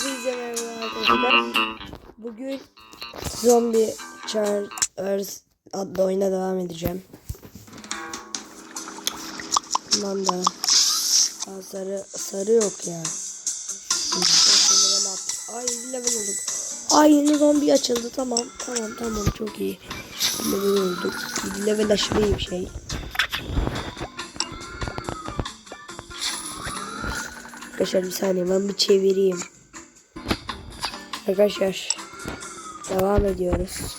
Hepinize merhaba arkadaşlar. Bugün Zombie Chargers adlı oyuna devam edeceğim. Bundan da sarı sarı yok ya. Ay level olduk. Ay yeni zombi açıldı tamam tamam tamam çok iyi. Level olduk. Level aşırı bir şey. Arkadaşlar bir saniye ben bir çevireyim. Arkadaşlar devam ediyoruz.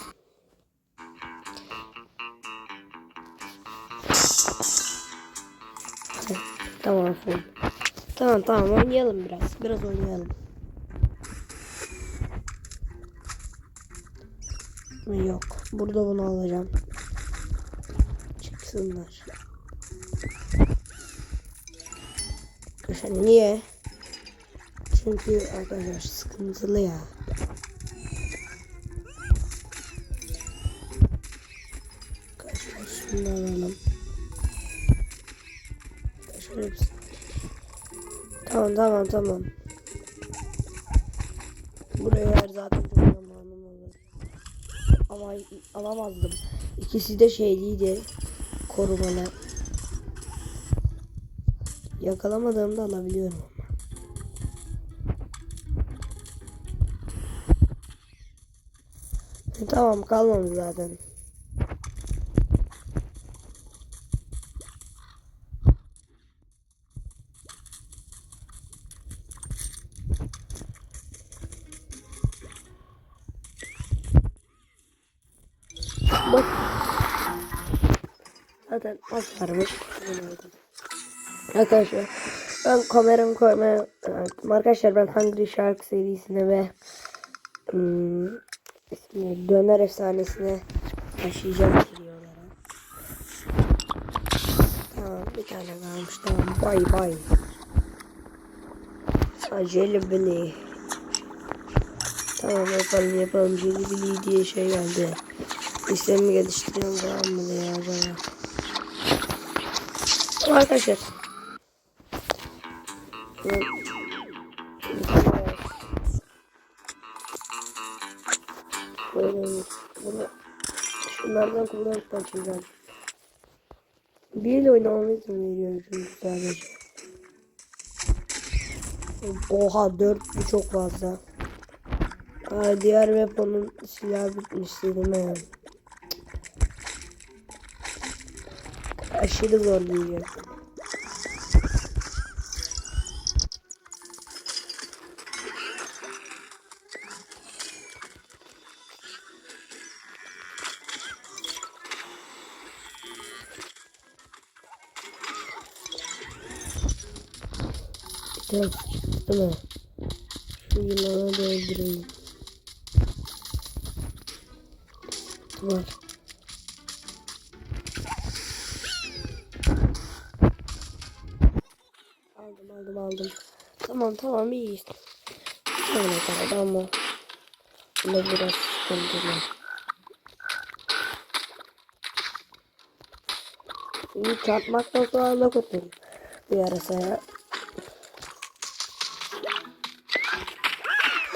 Tamam efendim. Tamam tamam oynayalım biraz. Biraz oynayalım. Yok. Burada bunu alacağım. Çıksınlar. Arkadaşlar niye? Çünkü arkadaşlar sıkıntılı ya. Arkadaşlar şunu alalım. Hepsi. Tamam tamam tamam. Buraya her zaten çok zamanım olur. Ama alamazdım. İkisi de şeyliydi. Korumalı. Yakalamadığımda alabiliyorum tamam kalmadı zaten. Bak. Zaten az varmış. Arkadaşlar ben kameramı koymaya unuttum. Arkadaşlar ben Hungry Shark serisine ve hmm, ismi Döner Efsanesi'ne taşıyacağım videolara. Tamam bir tane kalmış tamam bay bay. Acele bili. Tamam yapalım yapalım Jelly Billy diye şey geldi. Sistemi geliştiriyorum tamam mı ya bana. Arkadaşlar. Evet. Şunlardan kullanıp açacağım. Bir oynamamı izin veriyor sadece. Oha dört bu çok fazla. Aa, diğer weapon'un silahı bitmişti değil mi? Aşırı zorlayacak. Biraz değil mi? Şu yılanı da öldüreyim. Var. Aldım aldım aldım. Tamam tamam iyiyiz. Şöyle kadar ama. Bunda biraz sıkıntılı. İyi çarpmaktan sonra atayım. Bir arasaya.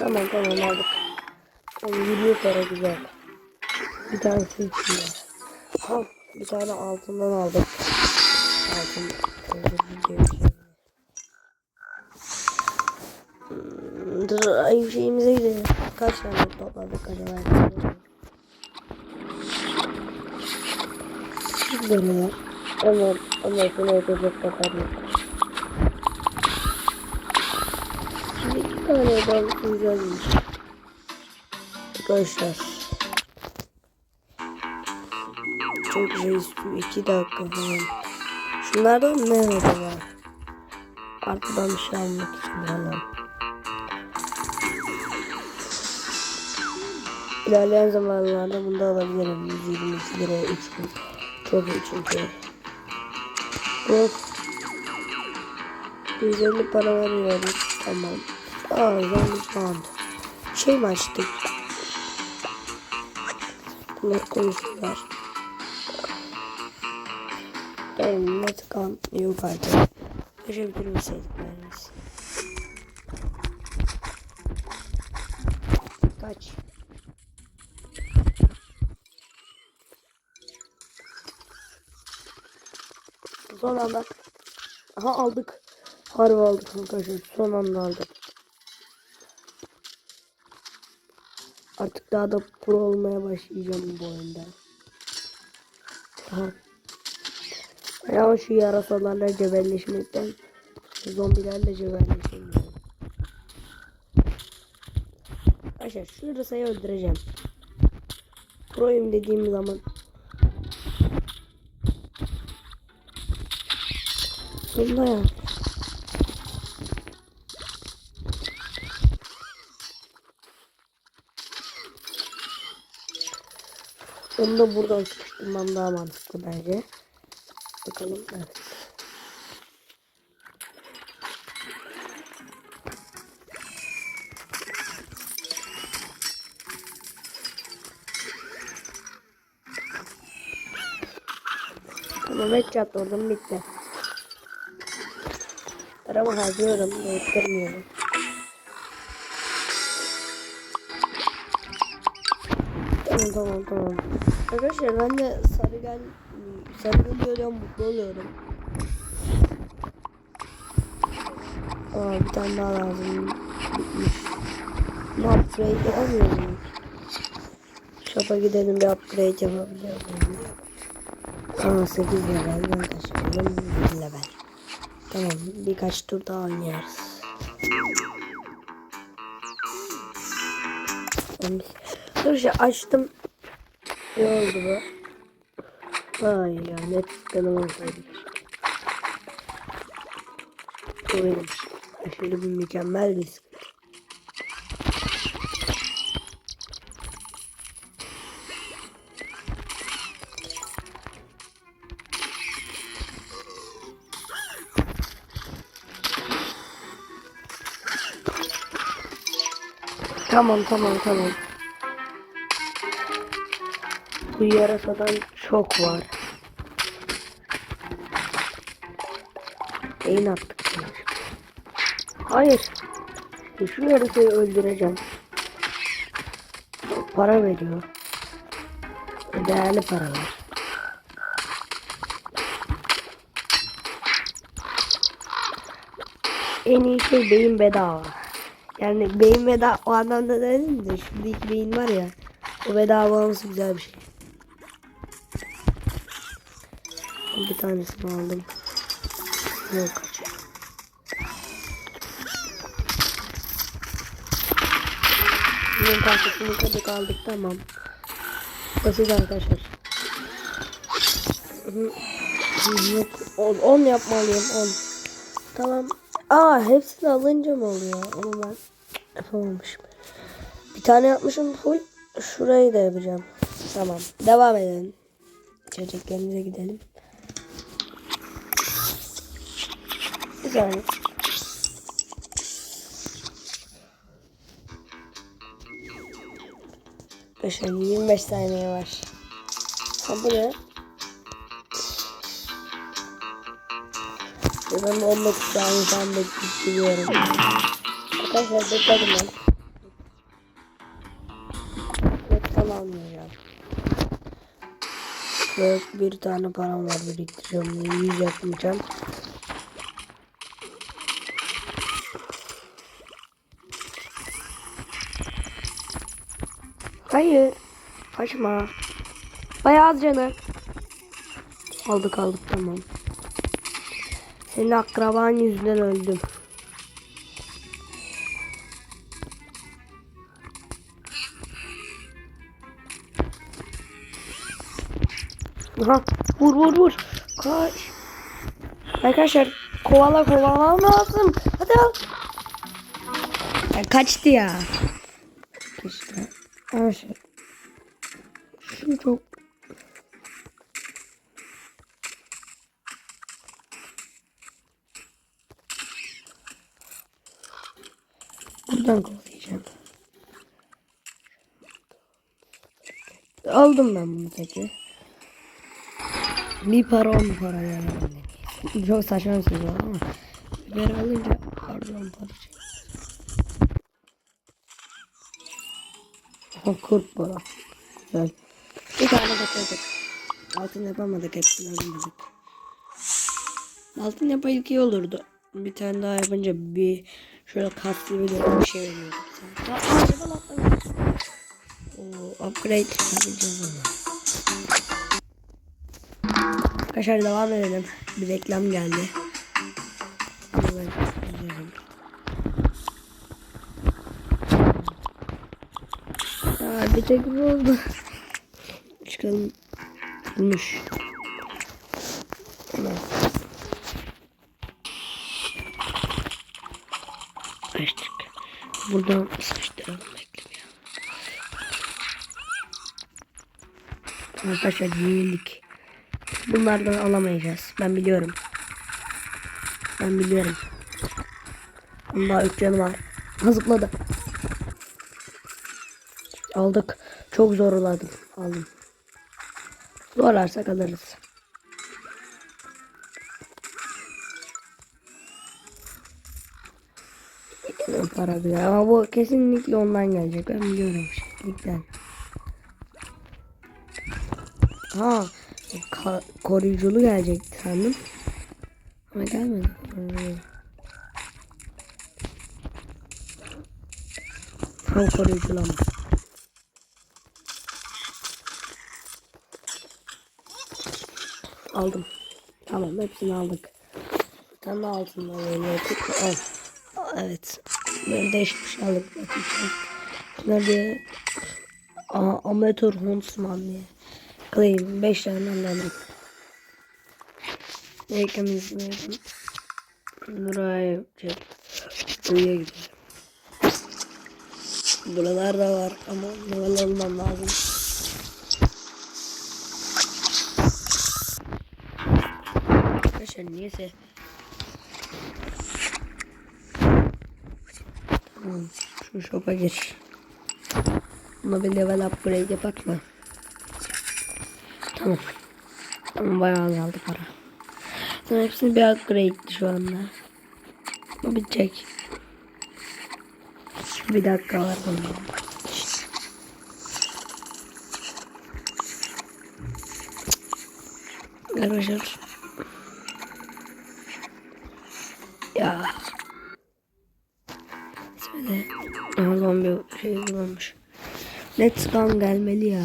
Tamam tamam aldık. Tamam, 20 para güzel. Bir tanesi içinde. Al bir tane altından aldık. Altın. Dur ay şeyimize gidelim. Kaç tane topladık acaba? Gidelim ya. Ama ama şunu ödeyecek kadar yok. İki tane adam güzelmiş. Arkadaşlar. Çok şey istiyor. iki dakika falan. Şunlardan ne acaba? Arkadan bir şey almak için falan. İlerleyen zamanlarda bunu da alabilirim. 122 liraya 3 gün. Çok iyi çünkü. Bu 150 para veriyoruz. Tamam. Aa sound. Şey mi açtık? Bunlar konuşuyorlar. Tamam ne tıkan yok artık. Köşe bitirmeseydik. Kaç. Son anda. Aha aldık. Harbi aldık arkadaşlar. Son anda aldık. Artık daha da pro olmaya başlayacağım bu oyunda. Aha. Ya şu yarasalarla cebelleşmekten zombilerle cebelleşemiyorum. Arkadaşlar şu yarasayı öldüreceğim. Proyum dediğim zaman Bunda ya. Onu da buradan sıkıştırmam daha mantıklı bence. Bakalım. Evet. Tamam headshot vurdum bitti. Paramı harcıyorum. Değiştirmiyorum. Tamam tamam tamam. Arkadaşlar ben de sarı gel sarı geliyor diyorum mutlu oluyorum. Aa bir tane daha lazım. Bitmiş. Ne upgrade yapamıyorum. Shop'a gidelim bir upgrade yapabiliyor muyum? Aa 8 level ben taşıyorum 1 level. Tamam birkaç tur daha oynarız. Dur şey açtım. Ne oldu bu? Ay ya net canım olsaydı. Bu benim. Aşırı bir mükemmel bir sıkıntı. Tamam tamam tamam. Bu yarasadan çok var. Beyin attık. Hayır. Şu yarasayı öldüreceğim. Para veriyor. Değerli paralar. En iyi şey beyin bedava. Yani beyin bedava o anlamda dedim de şimdi beyin var ya. O bedava olması güzel bir şey. Bir tanesini aldım. Yok. Bunun tahtasını tadık aldık tamam. Basit arkadaşlar. Yok 10 yapmalıyım 10. Tamam. Aa hepsini alınca mı oluyor? Onu ben yapamamışım. Bir tane yapmışım full. Şurayı da yapacağım. Tamam. Devam edelim. İçeceklerimize gidelim. Güzel. Arkadaşlar 25 saniye var. Ha bu ne? Ya Ben de 19 saniye falan bekliyorum. Arkadaşlar bekledim ben. Bekledim almayacağım. Böyle bir tane param var biriktireceğim. 100 yapmayacağım. Hayır. Kaçma. Bayağı az canı. Aldık aldık tamam. Senin akraban yüzünden öldüm. Aha vur vur vur. Kaç. Arkadaşlar kovala kovala lazım. Hadi al. Ya kaçtı ya. İşte. Arkadaşlar. Şu çok Buradan kovalayacağım. Aldım ben bunu peki. Bir para on para yani. Çok saçma bir söz var ama. Biber alınca pardon para. Kurt bora. Güzel. Bir tane getirdik. Altın yapamadık hepsini öldürdük. Altın yapaydık iyi olurdu. Bir tane daha yapınca bir şöyle kaslı bir bir şey veriyordu. Aa, level atlamış. Oo, upgrade yapacağız onu. Arkadaşlar devam edelim. Bir reklam geldi. Ama ben izliyorum. Tek bu oldu. Çıkalım. Bulmuş. Açtık. Buradan sıçtıralım beklemeyelim. Arkadaşlar yenildik. Bunlardan alamayacağız. Ben biliyorum. Ben biliyorum. Bunda 3 canı var. Zıpladı. Aldık. Çok zorladım. Aldım. Zorlarsak alırız. Para güzel ama bu kesinlikle ondan gelecek. Ben biliyorum şimdilikten. Ha, koruyuculu gelecekti sandım. Ama gelmedi. Ha koruyuculu ama. Aldım. Tamam hepsini aldık. Bir tane altından veriyor. Al. Evet. Böyle değişik bir şey aldık. Nerede? Aa, amatör huntsman diye. Claim. 5 tane anladım. Eklemizini yapın. Buraya yapacağım. Buraya gidelim. Buralar da var ama level olmam lazım. Arkadaşlar niyeyse Tamam. Şu shop'a gir. Buna bir level upgrade yapak mı? Tamam. Tamam bayağı aldı para. Sonra hepsini bir upgrade şu anda. Bu bitecek. Bir dakika var bunun. Arkadaşlar. Let's Gun gelmeli ya.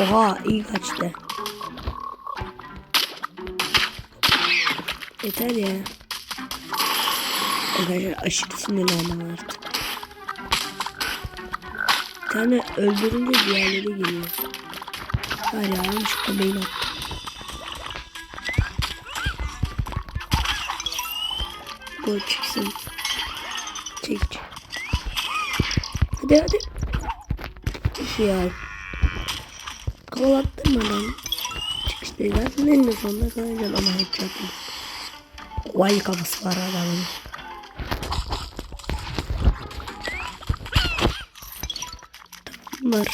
Oha iyi kaçtı. Yeter ya. Arkadaşlar aşırı sinirlendim artık. Bir tane öldürünce diğerleri geliyor. Var ya yanlışlıkla beyin attım. Bu çıksın. Hadi hadi. Ya. Kovalattırma lan. Çıkışta zaten en sonunda kalacaksın ama yapma. Vay kafası var adamın. Var.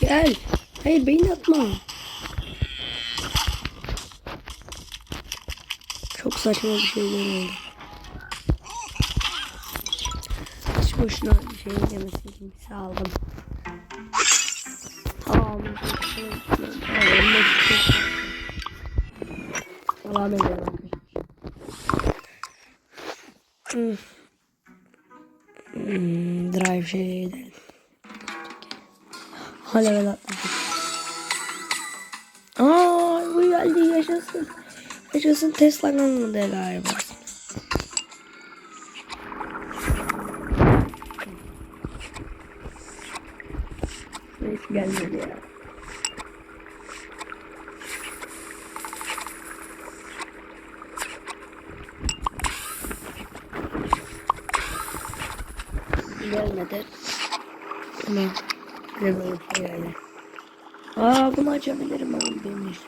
Gel. Hayır beyin atma. Çok saçma bir şeyler oldu. Boşuna şey demesin kimse aldım. Tamam. Devam edelim drive şey edelim. Hala level atladık. Aa bu geldi yaşasın. Yaşasın Tesla'nın modeli galiba. gelmedi. Ama bilmiyorum şey yani. Aa bunu açabilirim ama demir.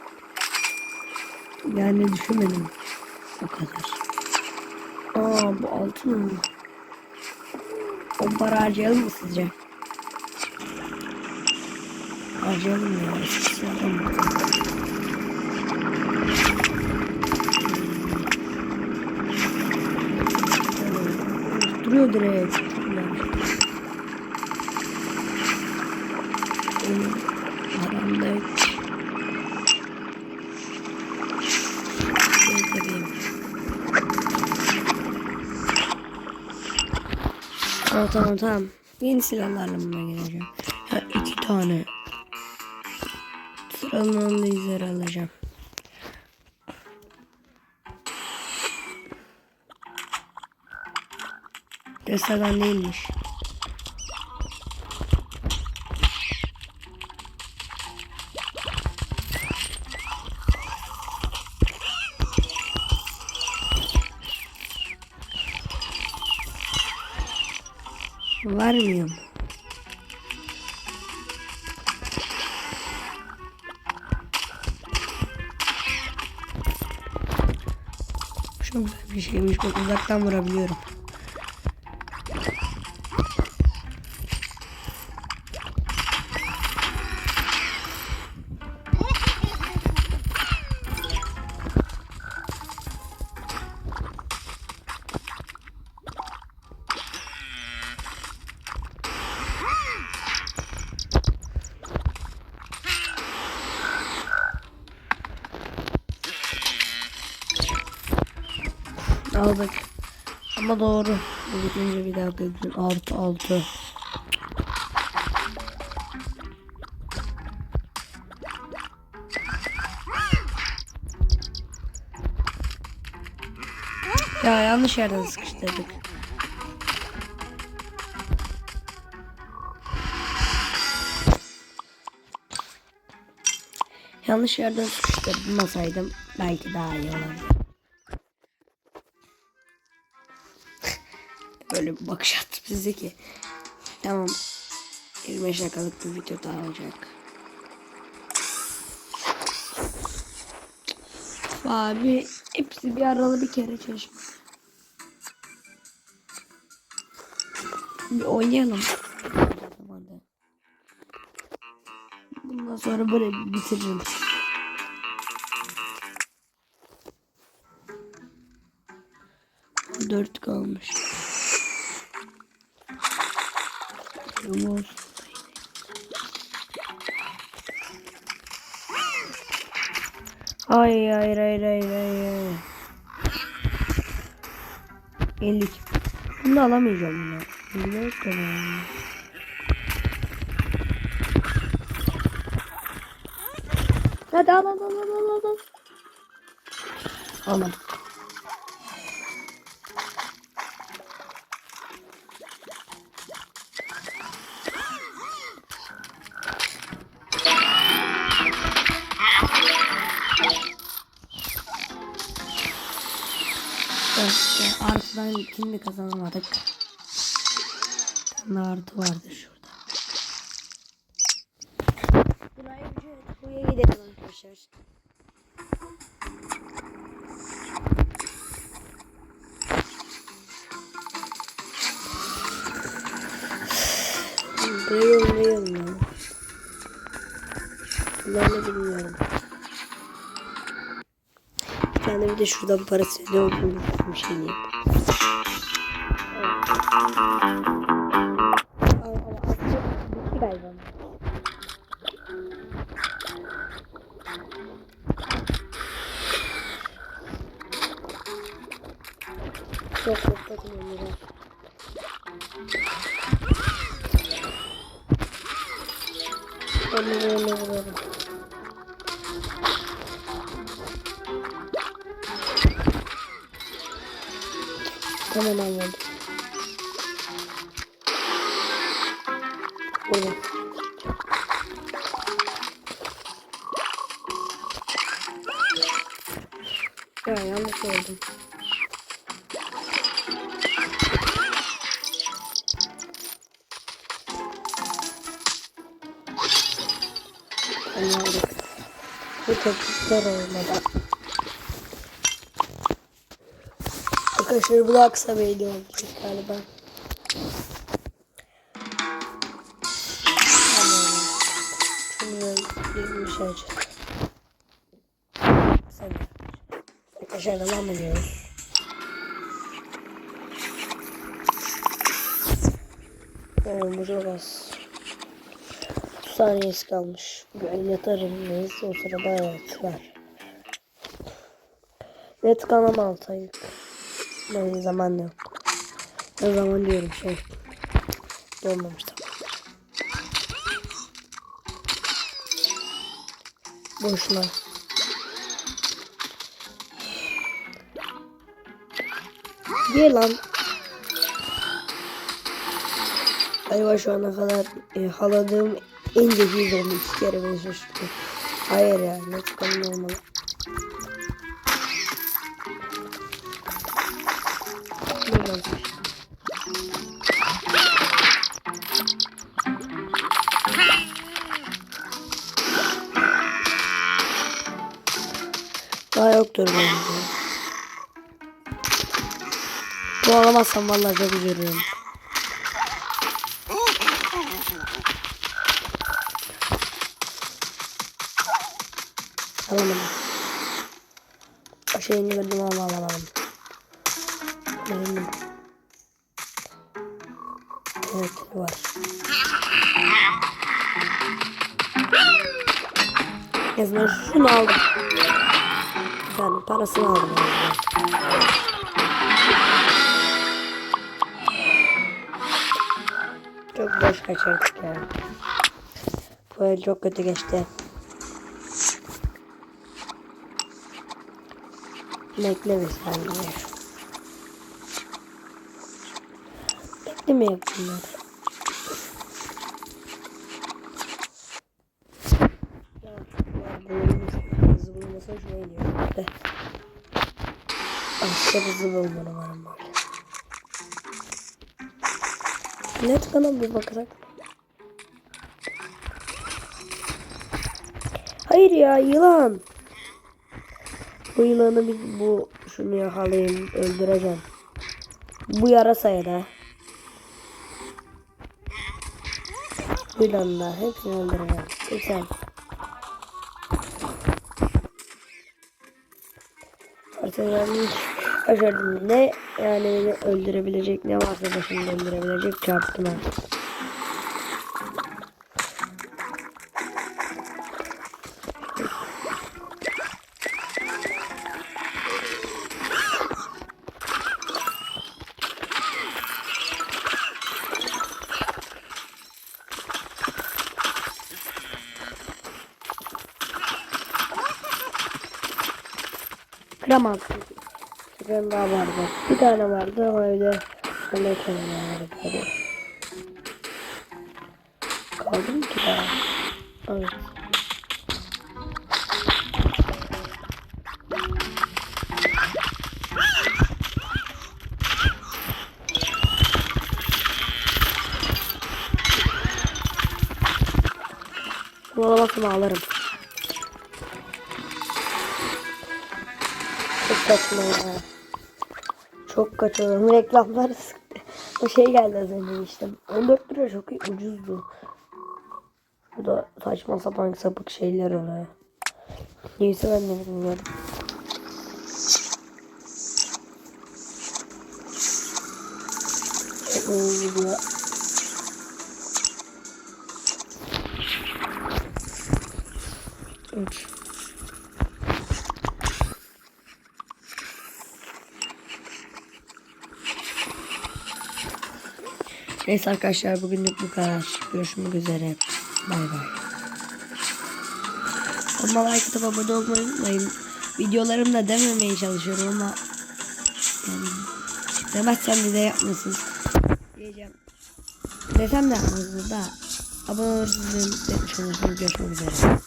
Yani düşünmedim. O kadar. Aa bu altın mı? O para harcayalım mı sizce? Harcayalım ya. Duruyor direkt. Aa, tamam tamam. Yeni silahlarla buna geleceğim. Ha, iki tane. Sıranın izleri alacağım. Tesla'dan değilmiş. Şeymiş. Bak uzaktan vurabiliyorum. Ama doğru. Bitince bir daha gördüm. Artı altı. Ya yanlış yerden sıkıştırdık. Yanlış yerden sıkıştırmasaydım belki daha iyi olurdu. Böyle bir bakış attı bize ki. Tamam. 25 dakikalık bir video daha olacak. Abi hepsi bir aralı bir kere çalışma. Bir oynayalım. Bundan sonra böyle bitiririm. Dört kalmış. Yumur. Hayır hayır hayır hayır hayır. Ellik. Bunu alamayacağım ya. Bilmiyorum kadar. Hadi al al al al al al. Almadım. Artıdan ikini kazanamadık. Bir vardı şurada. Buraya. Buraya gidelim arkadaşlar. Burayı oynayalım ya. Ben de bilmiyorum. Bir tane bir de şuradan parası ne olduğunu bir şey yap. Onu böyle vuruyorum. Tamam anladım. Burada. Ya yanlış oldum. Zor olmadı. Arkadaşlar bu da kısa bir video olacak galiba. Arkadaşlar devam ediyoruz. Az. 30 saniyesi kalmış. Ben yatarım. Neyse o sırada var. Net kanama altaylık. Ne zaman yok. Ne zaman diyorum şey. Dolmamış tamamdır. Boşuna. Gel lan. Ayva şu ana kadar e, haladığım en zekiyiz oldu. İki kere beni şaşırttı. Hayır ya. Ne çıkalım olmalı. Buradan. Daha yoktur bence. Bu alamazsam vallahi çok üzülüyorum. Alamadım. O şeyini gördüm ama alamadım. Benim. Evet var. En azından şunu aldım. Yani parasını aldım. Çok boş kaçırdık ya. Bu el çok kötü geçti. Bekle bir saniye. Bekle mi yapıyorlar? Hızlı bulmasa şuraya gidiyor. De. Aşağı hızlı bulmanı varım böyle. Net kanal bir bakarak. Hayır ya yılan. Bu yılanı bir bu şunu yakalayayım öldüreceğim. Bu yarasaya da. Bu yılanı da hepsini öldüreceğim. Güzel. Artık yani başardım. Ne yani öldürebilecek ne varsa başımda öldürebilecek çarptım artık. Kıramaz. Bir tane daha vardı. Bir tane vardı ama öyle öyle tane vardı. Kaldı mı ki daha? Evet. Bu alamasını alırım. Çok kaçma ya. Çok kaçıyorum. Reklamlar sıktı. O şey geldi az önce işte. 14 lira çok iyi, ucuzdu. Bu da saçma sapan sapık şeyler oluyor. Neyse ben de bilmiyorum. Çok iyi gidiyor. Neyse arkadaşlar bugünlük bu kadar. Görüşmek üzere. Bay bay. Ama like atıp abone olmayı unutmayın. Videolarımda dememeye çalışıyorum ama yani, demezsem de yapmasın. Diyeceğim. Desem de yapmasın da abone olursunuz. Görüşmek üzere.